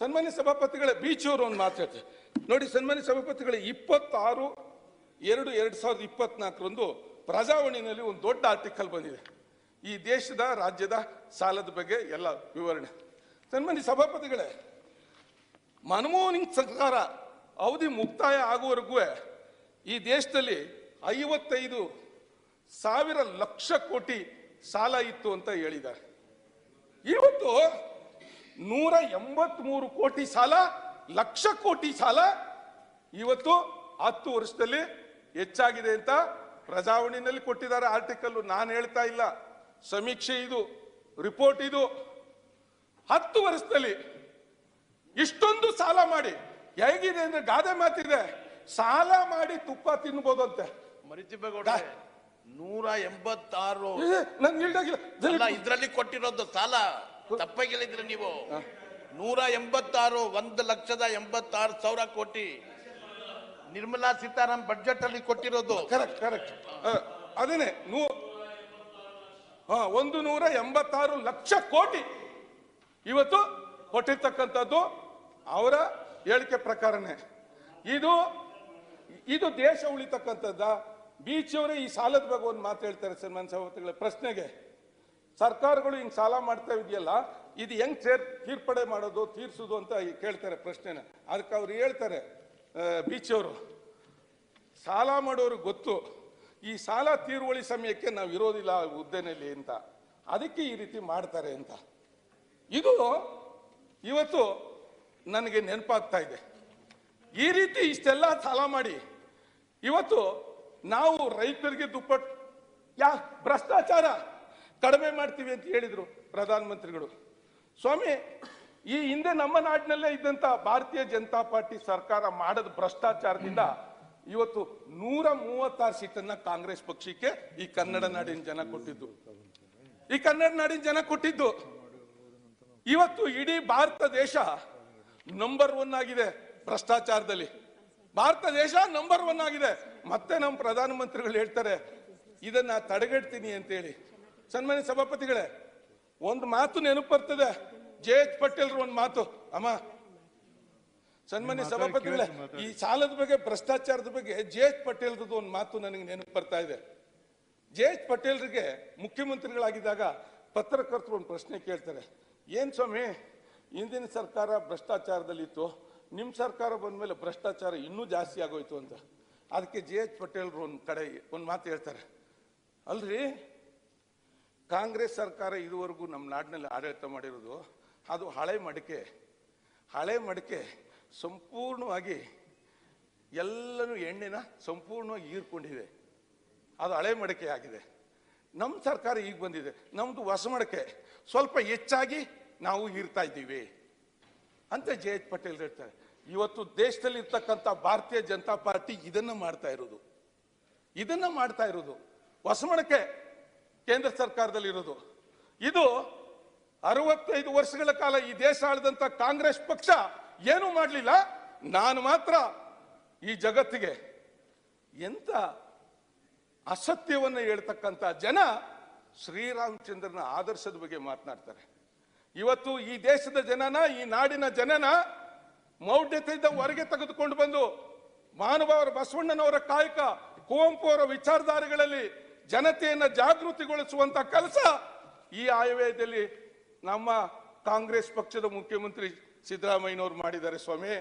ಸನ್ಮಾನ್ಯ ಸಭಾಪತಿಗಳೇ, ಬೀಚೂರು ಒಂದು ಮಾತಾಡ್ತಾರೆ ನೋಡಿ, ಸನ್ಮಾನ್ಯ ಸಭಾಪತಿಗಳೇ, ಇಪ್ಪತ್ತಾರು ಎರಡು ಎರಡು ಸಾವಿರದ ಇಪ್ಪತ್ನಾಲ್ಕರಂದು ಪ್ರಜಾವಾಣಿನಲ್ಲಿ ಒಂದು ದೊಡ್ಡ ಆರ್ಟಿಕಲ್ ಬಂದಿದೆ. ಈ ದೇಶದ, ರಾಜ್ಯದ ಸಾಲದ ಬಗ್ಗೆ ಎಲ್ಲ ವಿವರಣೆ. ಸನ್ಮಾನ್ಯ ಸಭಾಪತಿಗಳೇ, ಮನಮೋಹನ್ ಸರ್ಕಾರ ಅವಧಿ ಮುಕ್ತಾಯ ಆಗುವವರೆಗೂ ಈ ದೇಶದಲ್ಲಿ ಐವತ್ತೈದು ಸಾವಿರ ಲಕ್ಷ ಕೋಟಿ ಸಾಲ ಇತ್ತು ಅಂತ ಹೇಳಿದ್ದಾರೆ. ಇವತ್ತು ನೂರ ಎಂಬತ್ಮೂರು ಕೋಟಿ ಸಾಲ ಲಕ್ಷ ಕೋಟಿ ಸಾಲ ಇವತ್ತು ಹತ್ತು ವರ್ಷದಲ್ಲಿ ಹೆಚ್ಚಾಗಿದೆ ಅಂತ ಪ್ರಜಾವಾಣಿನಲ್ಲಿ ಕೊಟ್ಟಿದ್ದಾರೆ ಆರ್ಟಿಕಲ್ ನಾನು ಹೇಳ್ತಾ ಇಲ್ಲ. ಸಮೀಕ್ಷೆ ಇದು ರಿಪೋರ್ಟ್ ಇದು. ಹತ್ತು ವರ್ಷದಲ್ಲಿ ಇಷ್ಟೊಂದು ಸಾಲ ಮಾಡಿ ಹೇಗಿದೆ ಅಂದ್ರೆ ಗಾದೆ ಮಾತಿದೆ. ಸಾಲ ಮಾಡಿ ತುಪ್ಪ ತಿನ್ಬೋದಂತೆ. ಮರಿತಿಬೇಗೌಡ ನೂರ ಎಂಬತ್ತಾರು ನನ್ಗೆ ಇಲ್ದಾಗಿಲ್ಲ ಇದ್ರಲ್ಲಿ ಕೊಟ್ಟಿರೋದು ಸಾಲ. ತಪ್ಪಾಗಿ ಹೇಳಿದ್ರಿ ನೀವು ನೂರ ಎಂಬತ್ತಾರು ಒಂದು ಲಕ್ಷದ ಎಂಬತ್ತಾರು ಸಾವಿರ ಕೋಟಿ ನಿರ್ಮಲಾ ಸೀತಾರಾಮ್ ಬಜೆಟ್ ಅಲ್ಲಿ ಕೊಟ್ಟಿರೋದು ಕರೆಕ್ಟ್ ಕರೆಕ್ಟ್ ಅದನ್ನೇ ನೂ ಹಾ ಒಂದು ನೂರ ಎಂಬತ್ತಾರು ಲಕ್ಷ ಕೋಟಿ ಇವತ್ತು ಕೊಟ್ಟಿರ್ತಕ್ಕಂಥದ್ದು ಅವರ ಹೇಳಿಕೆ ಪ್ರಕಾರನೇ. ಇದು ಇದು ದೇಶ ಉಳಿತಕ್ಕಂಥದ್ದ? ಬೀಚಿಯವರೇ ಈ ಸಾಲದ ಬಗ್ಗೆ ಒಂದು ಮಾತು ಹೇಳ್ತಾರೆ ಸನ್ಮಾನ್ ಸಭಾಪತಿಗಳ ಪ್ರಶ್ನೆಗೆ. ಸರ್ಕಾರಗಳು ಹಿಂಗೆ ಸಾಲ ಮಾಡ್ತಾ ಇದೆಯಲ್ಲ, ಇದು ಹೆಂಗ್ ಸೇರ್, ತೀರ್ಪಡೆ ಮಾಡೋದು, ತೀರ್ಸೋದು ಅಂತ ಕೇಳ್ತಾರೆ ಪ್ರಶ್ನೆನ. ಅದಕ್ಕೆ ಅವ್ರು ಹೇಳ್ತಾರೆ ಬೀಚವರು ಸಾಲ ಮಾಡೋರು ಗೊತ್ತು, ಈ ಸಾಲ ತೀರುವಳಿ ಸಮಯಕ್ಕೆ ನಾವು ಇರೋದಿಲ್ಲ ಉದ್ದನೆಯಲ್ಲಿ ಅಂತ. ಅದಕ್ಕೆ ಈ ರೀತಿ ಮಾಡ್ತಾರೆ ಅಂತ. ಇದು ಇವತ್ತು ನನಗೆ ನೆನಪಾಗ್ತಾ ಇದೆ. ಈ ರೀತಿ ಇಷ್ಟೆಲ್ಲ ಸಾಲ ಮಾಡಿ, ಇವತ್ತು ನಾವು ರೈತರಿಗೆ ದುಪ್ಪಟ್ಟು ಯಾ, ಭ್ರಷ್ಟಾಚಾರ ಕಡಿಮೆ ಮಾಡ್ತೀವಿ ಅಂತ ಹೇಳಿದರು ಪ್ರಧಾನಮಂತ್ರಿಗಳು. ಸ್ವಾಮಿ, ಈ ಹಿಂದೆ ನಮ್ಮ ನಾಡಿನಲ್ಲೇ ಇದ್ದಂಥ ಭಾರತೀಯ ಜನತಾ ಪಾರ್ಟಿ ಸರ್ಕಾರ ಮಾಡದ ಭ್ರಷ್ಟಾಚಾರದಿಂದ ಇವತ್ತು ನೂರ ಮೂವತ್ತಾರು ಸೀಟನ್ನ ಕಾಂಗ್ರೆಸ್ ಪಕ್ಷಕ್ಕೆ ಈ ಕನ್ನಡ ನಾಡಿನ ಜನ ಕೊಟ್ಟಿದ್ದು. ಈ ಕನ್ನಡ ನಾಡಿನ ಜನ ಕೊಟ್ಟಿದ್ದು. ಇವತ್ತು ಇಡೀ ಭಾರತ ದೇಶ ನಂಬರ್ ಒನ್ ಆಗಿದೆ ಭ್ರಷ್ಟಾಚಾರದಲ್ಲಿ. ಭಾರತ ದೇಶ ನಂಬರ್ ಒನ್ ಆಗಿದೆ. ಮತ್ತೆ ನಮ್ಮ ಪ್ರಧಾನಮಂತ್ರಿಗಳು ಹೇಳ್ತಾರೆ, ಇದನ್ನ ತಡೆಗಟ್ತೀನಿ ಅಂತೇಳಿ. ಸನ್ಮಾನ್ಯ ಸಭಾಪತಿಗಳೇ ಒಂದು ಮಾತು ನೆನಪು ಬರ್ತದೆ ಜೆ ಎಚ್ ಪಟೇಲ್ರು ಒಂದು ಮಾತು. ಅಮ್ಮ ಸನ್ಮಾನ್ಯ ಸಭಾಪತಿಗಳೇ ಈ ಸಾಲದ ಬಗ್ಗೆ ಭ್ರಷ್ಟಾಚಾರದ ಬಗ್ಗೆ ಜೆ ಎಚ್ ಪಟೇಲ್ರದ್ದು ಒಂದು ಮಾತು ನನಗೆ ನೆನಪು ಬರ್ತಾ ಇದೆ. ಜೆ ಎಚ್ ಪಟೇಲ್ರಿಗೆ ಮುಖ್ಯಮಂತ್ರಿಗಳಾಗಿದ್ದಾಗ ಪತ್ರಕರ್ತರು ಒಂದು ಪ್ರಶ್ನೆ ಕೇಳ್ತಾರೆ. ಏನ್ ಸ್ವಾಮಿ ಹಿಂದಿನ ಸರ್ಕಾರ ಭ್ರಷ್ಟಾಚಾರದಲ್ಲಿತ್ತು ನಿಮ್ಮ ಸರ್ಕಾರ ಬಂದ್ಮೇಲೆ ಭ್ರಷ್ಟಾಚಾರ ಇನ್ನೂ ಜಾಸ್ತಿ ಆಗೋಯ್ತು ಅಂತ. ಅದಕ್ಕೆ ಜೆ ಎಚ್ ಪಟೇಲ್ರು ಒಂದು ಕಡೆ ಒಂದು ಮಾತು ಹೇಳ್ತಾರೆ. ಅಲ್ರಿ ಕಾಂಗ್ರೆಸ್ ಸರ್ಕಾರ ಇದುವರೆಗೂ ನಮ್ಮ ನಾಡಿನಲ್ಲಿ ಆಡಳಿತ ಮಾಡಿರೋದು, ಅದು ಹಳೆ ಮಡಿಕೆ. ಹಳೆ ಮಡಿಕೆ ಸಂಪೂರ್ಣವಾಗಿ ಎಲ್ಲನೂ ಎಣ್ಣೆನ ಸಂಪೂರ್ಣವಾಗಿ ಹೀರ್ಕೊಂಡಿದೆ. ಅದು ಹಳೆ ಮಡಿಕೆ ಆಗಿದೆ. ನಮ್ಮ ಸರ್ಕಾರ ಈಗ ಬಂದಿದೆ. ನಮ್ಮದು ಹೊಸ ಮಡಿಕೆ. ಸ್ವಲ್ಪ ಹೆಚ್ಚಾಗಿ ನಾವು ಹೀರ್ತಾ ಇದ್ದೀವಿ ಅಂತ ಜೆ ಎಚ್ ಪಟೇಲ್ ಹೇಳ್ತಾರೆ. ಇವತ್ತು ದೇಶದಲ್ಲಿ ಇರ್ತಕ್ಕಂಥ ಭಾರತೀಯ ಜನತಾ ಪಾರ್ಟಿ ಇದನ್ನು ಮಾಡ್ತಾ ಇರೋದು. ಇದನ್ನು ಮಾಡ್ತಾ ಇರೋದು. ಹೊಸ ಮಡಕೆ ಕೇಂದ್ರ ಸರ್ಕಾರದಲ್ಲಿ ಇರೋದು ಇದು ಅರವತ್ತೈದು ವರ್ಷಗಳ ಕಾಲ ಈ ದೇಶ ಆಳದಂತ ಕಾಂಗ್ರೆಸ್ ಪಕ್ಷ ಏನು ಮಾಡಲಿಲ್ಲ. ನಾನು ಮಾತ್ರ ಈ ಜಗತ್ತಿಗೆ ಎಂತ ಅಸತ್ಯವನ್ನು ಹೇಳ್ತಕ್ಕಂಥ ಜನ ಶ್ರೀರಾಮಚಂದ್ರನ ಆದರ್ಶದ ಬಗ್ಗೆ ಮಾತನಾಡ್ತಾರೆ. ಇವತ್ತು ಈ ದೇಶದ ಜನನ, ಈ ನಾಡಿನ ಜನನ ಮೌಢ್ಯತೆಯಿಂದ ಹೊರಗೆ ತೆಗೆದುಕೊಂಡು ಬಂದು ಮಾನವರ ಬಸವಣ್ಣನವರ ಕಾಯಕ, ಕುವೆಂಪು ಅವರ ವಿಚಾರಧಾರೆಗಳಲ್ಲಿ ಜನತೆಯನ್ನ ಜಾಗೃತಿಗೊಳಿಸುವಂತ ಕೆಲಸ ಈ ಆಯವ್ಯಯದಲ್ಲಿ ನಮ್ಮ ಕಾಂಗ್ರೆಸ್ ಪಕ್ಷದ ಮುಖ್ಯಮಂತ್ರಿ ಸಿದ್ದರಾಮಯ್ಯನವರು ಮಾಡಿದ್ದಾರೆ ಸ್ವಾಮಿ.